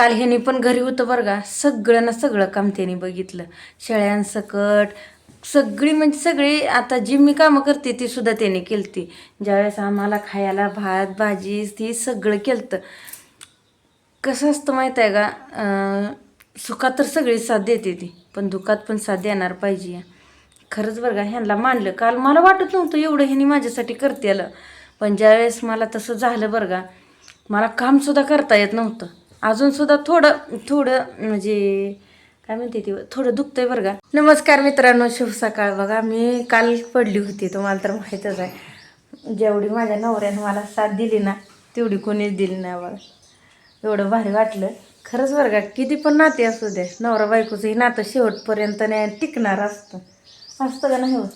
काल ह्यानी पण घरी होतं बरं का. सगळं ना सगळं काम त्याने बघितलं. शेळ्यांसकट सगळी म्हणजे सगळी आता जी मी कामं करते ती सुद्धा त्याने केलती. ज्यावेळेस आम्हाला खायला भात भाजी ती सगळं केलतं. कसं असतं माहीत आहे का? सुखात तर सगळी साथ देते ती पण दुखात पण साथ देणार पाहिजे. खरंच बरं का ह्यांना मानलं. काल मला वाटत नव्हतं एवढं ह्याने माझ्यासाठी करते आलं पण ज्यावेळेस मला तसं झालं बरं का मला कामसुद्धा करता येत नव्हतं. अजूनसुद्धा थोडं थोडं म्हणजे काय म्हणते ती थोडं दुखतंय बरं का. नमस्कार मित्रांनो शुभ सकाळ. बघा मी काल पडली होती तुम्हाला तर माहीतच आहे. जेवढी माझ्या नवऱ्यानं मला साथ दिली ना तेवढी कोणीच दिली नाही बघा. एवढं भारी वाटलं. खरंच बरं का किती पण नाते असू दे नवरा बायकोचं हे नातं शेवटपर्यंत नाही टिकणार असतं. असतं का नाही होत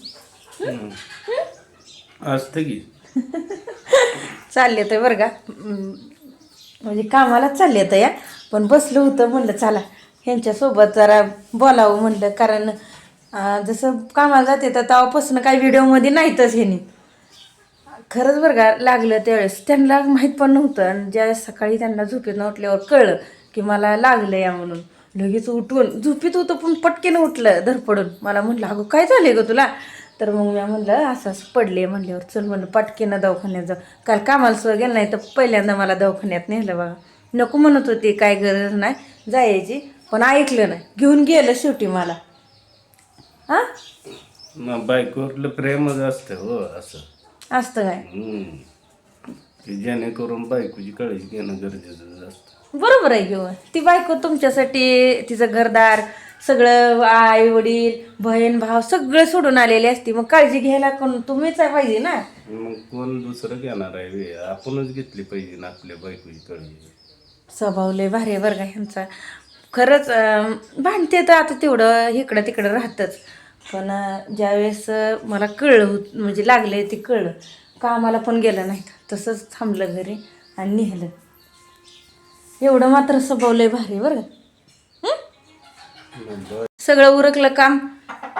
असतं की. चालले तर बरं का. म्हणजे कामालाच चालले तर या. पण बसलं होतं म्हणलं चला ह्यांच्यासोबत जरा बोलावं म्हणलं. कारण जसं कामाला जाते तर तेव्हापासून काही व्हिडिओमध्ये नाहीतच ह्यानी. खरंच बरं का लागलं त्यावेळेस. त्यांना माहीत पण नव्हतं. आणि ज्यावेळेस सकाळी त्यांना झोपेत उठल्यावर कळलं की मला लागलं या म्हणून. लगेच उठून झोपीत होतं पण पटकेनं उठलं धरपडून. मला म्हटलं अगं काय झालं ग तुला? तर मग मी म्हणलं असं असं पडले म्हणल्यावर चल म्हणलं पटकेनं दवाखान्यात जाऊ. काल कामाला सुद्धा गेलं नाही तर पहिल्यांदा मला दवाखान्यात नेलं बघा. नको म्हणत होते काय गरज नाही जायची. पण ऐकलं नाही. घेऊन गेलं शेवटी मला. हां? मग बायकोवरलं प्रेमच असतं हो असं. असतं काय. की जेणेकरून बायकोची काळजी घेणं गरजेचं असतं. बरोबर आहे घेऊ ती बायको तुमच्यासाठी तिचं घरदार सगळं आई वडील बहीण भाव सगळं सोडून आलेले असते. मग काळजी घ्यायला कोण? तुम्हीच आहे पाहिजे ना. मग कोण दुसरं घेणार आहे बे? आपणच घेतली पाहिजे ना आपल्या बायकोची काळजी स्वभाव लय भारी आहे बरं का ह्यांचा. खरंच अं, भांडते तर आता तेवढं इकडं तिकडं राहतच. पण अं, ज्यावेळेस अं, मला कळलं होत म्हणजे लागले ते कळलं. कामाला पण गेलं नाही. तसंच थांबलं घरी आणि निघालं एवढं मात्र स्वभाव लय भारी आहे बरं का. सगळं उरकलं काम.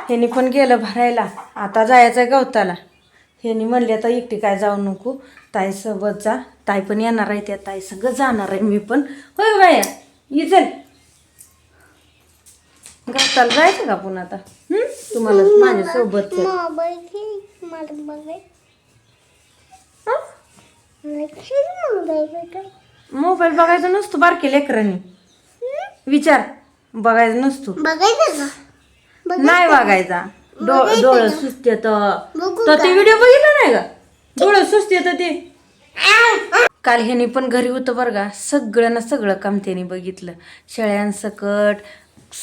ह्यानी पण गेलं भरायला. आता जायचं गवताला. ह्यानी म्हणले आता एकटी काय जाऊ नको. ताई सोबत जा. ताई पण येणार आहे त्या ताई सगळं जाणार आहे. मी पण. होय बाया चल. गवताला जायचं का पुन्हा आता? तुम्हाला माझ्यासोबत मोबाईल बघायचा नसतो बारके लेकरांनी. विचार. बघायचा नसतो. बघायचं का? नाही बघायचा. डो डोळं सुस्ते तर बघू तर ते व्हिडिओ बघितला नाही का? डोळं सुस्ते तर ते. काल ह्यानी पण घरी होतं बरं का. सगळं ना सगळं काम त्यांनी बघितलं. शेळ्यांसकट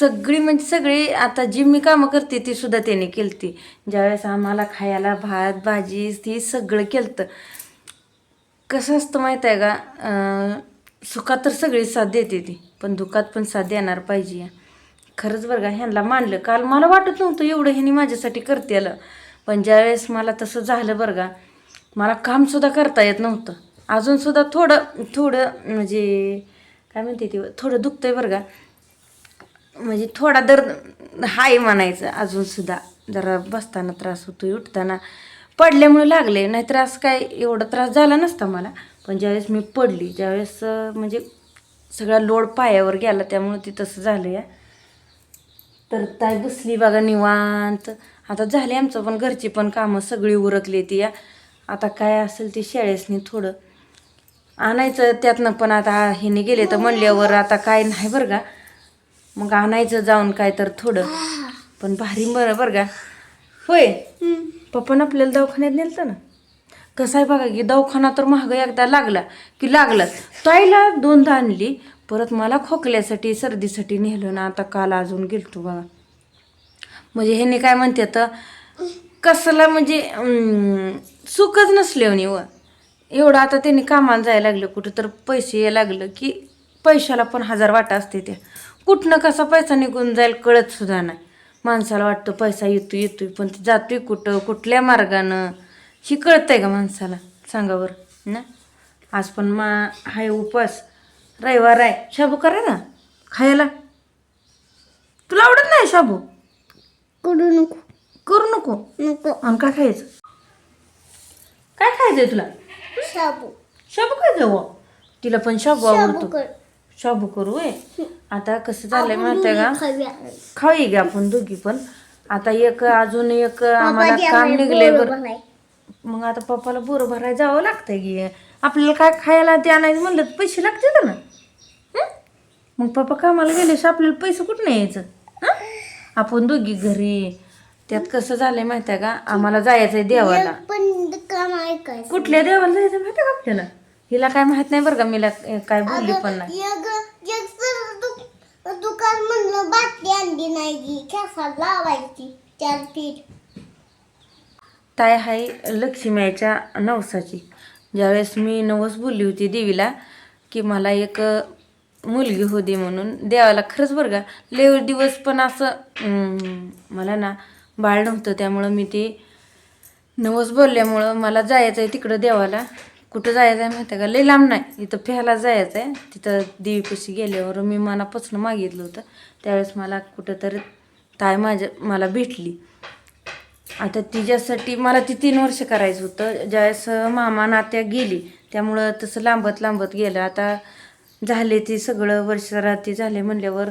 सगळी म्हणजे सगळी आता जी मी कामं करते ती सुद्धा त्यांनी केलती. ज्यावेळेस आम्हाला खायला भात भाजी ती सगळं केलतं. कसं असतं माहीत आहे का? अं, सुखात तर सगळी साथ देते ती पण दुखात पण साथ देणार पाहिजे. खरंच बरं का ह्यांना मानलं. काल मला वाटत नव्हतं एवढं ह्यांनी माझ्यासाठी करते आलं पण ज्यावेळेस मला तसं झालं बरं का मला कामसुद्धा करता येत नव्हतं. अजूनसुद्धा थोडं थोडं म्हणजे काय म्हणते ते थोडं दुखतंय बरं का. म्हणजे थोडा दर्द हाय म्हणायचं अजूनसुद्धा जरा बसताना त्रास होतो उठताना. पडल्यामुळे लागले नाहीतर असं काय एवढा त्रास झाला नसता मला. पण ज्यावेळेस मी पडली ज्यावेळेस म्हणजे सगळा लोड पायावर गेला त्यामुळे ती तसं झालं या. तर ताई बसली बघा निवांत. आता झाली आमचं पण घरची पण कामं सगळी उरकली ती या. आता काय असेल ते शाळेसनी थोडं आणायचं त्यातनं पण आता ह्याने गेले तर म्हणल्यावर आता काय नाही बरं का. मग आणायचं जाऊन काय तर थोडं. पण भारी बरं बरं का. होय? पप्पानं आपल्याला दवाखान्यात नेलं ना? कसं आहे बघा की दवाखाना तर महाग एकदा लागला की लागला. ताईला दोनदा आणली परत मला खोकल्यासाठी सर्दीसाठी नेलं ना आता काल अजून गेलतो बघा. म्हणजे ह्याने काय म्हणते तर कसला म्हणजे सुखच नसले व हो. एवढं आता त्यांनी कामाला जायला लागलं कुठं तर पैसे यायला लागलं की पैशाला पण हजार वाटा असते त्या. कुठनं कसा पैसा निघून जाईल कळत सुद्धा नाही. माणसाला वाटतं पैसा येतो येतोय पण ते जातोय कुठं कुठल्या मार्गानं? ही कळतंय का माणसाला? सांगा बरं. ना? आज पण मा हाय उपास. रविवार आहे. शाबू करा ना. खायला. तुला आवडत नाही शाबू? करू नको. करू नको. नको. आणि काय खायचं? काय खायचंय तुला? शाबू. शाबू खायचं हो तिला पण शाबू आवडतो. शाबू करू आहे आता कसं झालंय माहितीये का? खाऊया. खावी घ्या आपण दोघी पण. आता एक अजून एक आम्हाला काम बरोबर बरं. आहे. मग आता पप्पाला बोरं भरायला जावं लागतंय की. आपल्याला काय खायला ते आणायचं म्हणलं तर पैसे लागतात ना? मग पप्पा कामाला गेल्याशी आपल्याला पैसे कुठं नाही यायचं? आपण दोघी घरी. त्यात कसं झालंय माहिती आहे का? आम्हाला जायचंय देवाला. एक पण काम ऐकायचं कुठल्या देवाला जायचं माहिती आहे का आपल्याला? हिला काय माहीत नाही बरं का मीला काय बोलली पण नाही. एक एक सर दु- दुकान म्हणलं बाटली आणली नाही की केसाला लावायची चार पीठ. ताय हाय लक्ष्मीच्या नवसाची. ज्यावेळेस मी नवस बोलली होती देवीला की मला एक मुलगी होती म्हणून देवाला खरंच बरं का लय दिवस पण असं मला ना बाळ नव्हतं. त्यामुळं मी ते नवस बोलल्यामुळं मला जायचं आहे तिकडं देवाला. कुठं जायचं आहे माहिती आहे का? लई लांब नाही. इथं फिरायला जायचं आहे तिथं देवीपाशी गेल्यावर मी मनापासून मागितलं होतं. त्यावेळेस मला कुठंतरी ताय माझ्या मला भेटली. आता तिच्यासाठी मला ती तीन वर्ष करायचं होतं. ज्यावेळेस मामा नात्या गेली त्यामुळं तसं लांबत लांबत गेलं. आता झाले ती सगळं वर्षराती झाले म्हणल्यावर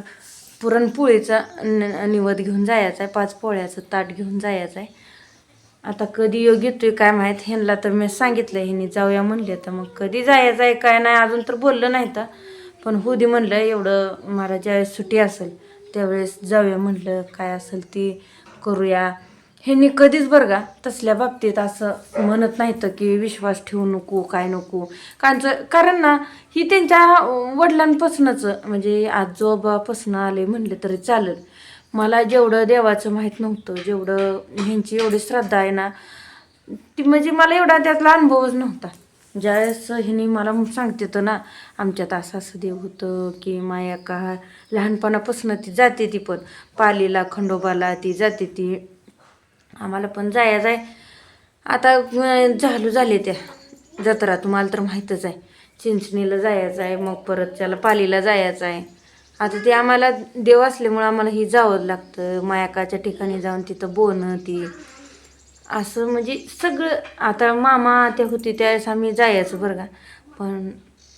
पुरणपोळीचा न- निवद घेऊन जायचा आहे पाच पोळ्याचं ताट घेऊन जायचं आहे आता कधी योग येतोय काय माहीत ह्यांना तर मी सांगितलं ह्यांनी जाऊया म्हणले तर मग कधी जायचं आहे काय नाही अजून तर बोललं नाही तर पण हो दे म्हणलं एवढं मला ज्यावेळेस सुट्टी असेल त्यावेळेस जाऊया म्हणलं काय असेल ती करूया. ह्यांनी कधीच बरं का तसल्या बाबतीत असं म्हणत नाहीत की विश्वास ठेवू नको काय नको. कांचं कारण ना ही त्यांच्या वडिलांपासूनच म्हणजे आजोबापासून आले म्हणले तरी चालेल. मला जेवढं देवाचं माहीत नव्हतं जेवढं ह्यांची एवढी श्रद्धा आहे ना ती म्हणजे मला एवढा त्यातला अनुभवच नव्हता. ज्यावेळेस हिने मला सांगते तर ना आमच्यात असं असं देव होतं की माया का लहानपणापासून ती जाते ती पण. पालीला खंडोबाला ती जाते ती. आम्हाला पण जाया जाय. आता झालू झाले त्या जत्रा तुम्हाला तर माहीतच आहे. चिंचणीला जायचं आहे मग परत त्याला पालीला जायचं आहे आता ते आम्हाला देव असल्यामुळं आम्हाला ही जावं लागतं. मायाकाच्या ठिकाणी जाऊन तिथं बोनं ती. असं म्हणजे सगळं आता मामा त्या होती त्यावेळेस आम्ही जायचं बरं का. पण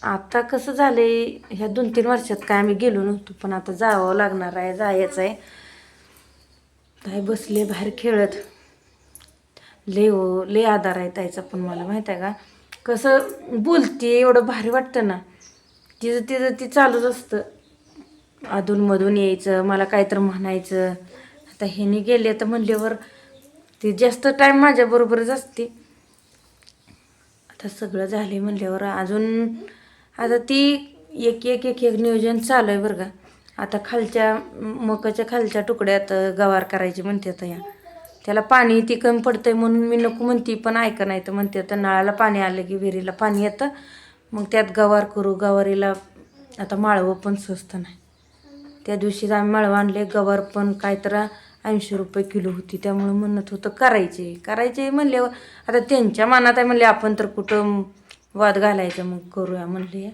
आता कसं झालं आहे ह्या दोन तीन वर्षात काय आम्ही गेलो नव्हतो पण आता जावं लागणार आहे जायचं आहे. काय बसले बाहेर खेळत. लय हो लय आधार आहे त्याचा पण मला माहीत आहे का? कसं बोलते एवढं भारी वाटतं ना. तिचं तिचं ती चालूच असतं. अधूनमधून यायचं मला काहीतरी म्हणायचं. आता ह्यानी गेले तर म्हणल्यावर ती जास्त टाईम माझ्याबरोबरच असते. आता सगळं झाले म्हणल्यावर अजून आता ती एक एक एक एक नियोजन चालू आहे बरं का. आता खालच्या मकाच्या खालच्या तुकड्यात गवार करायची म्हणते आता या. त्याला पाणी ती कमी पडतंय म्हणून मी नको म्हणते पण ऐका नाही तर म्हणते तर नळाला पाणी आलं की विहिरीला पाणी येतं मग त्यात गवार करू गवारीला आता माळवं पण स्वस्त नाही. त्या दिवशी आम्ही माळवं आणले गवार पण काय तर ऐंशी रुपये किलो होती त्यामुळे म्हणत होतं करायचे करायचे म्हणले आता त्यांच्या मनात आहे म्हणले आपण तर कुठं वाद घालायचं मग करूया म्हणले.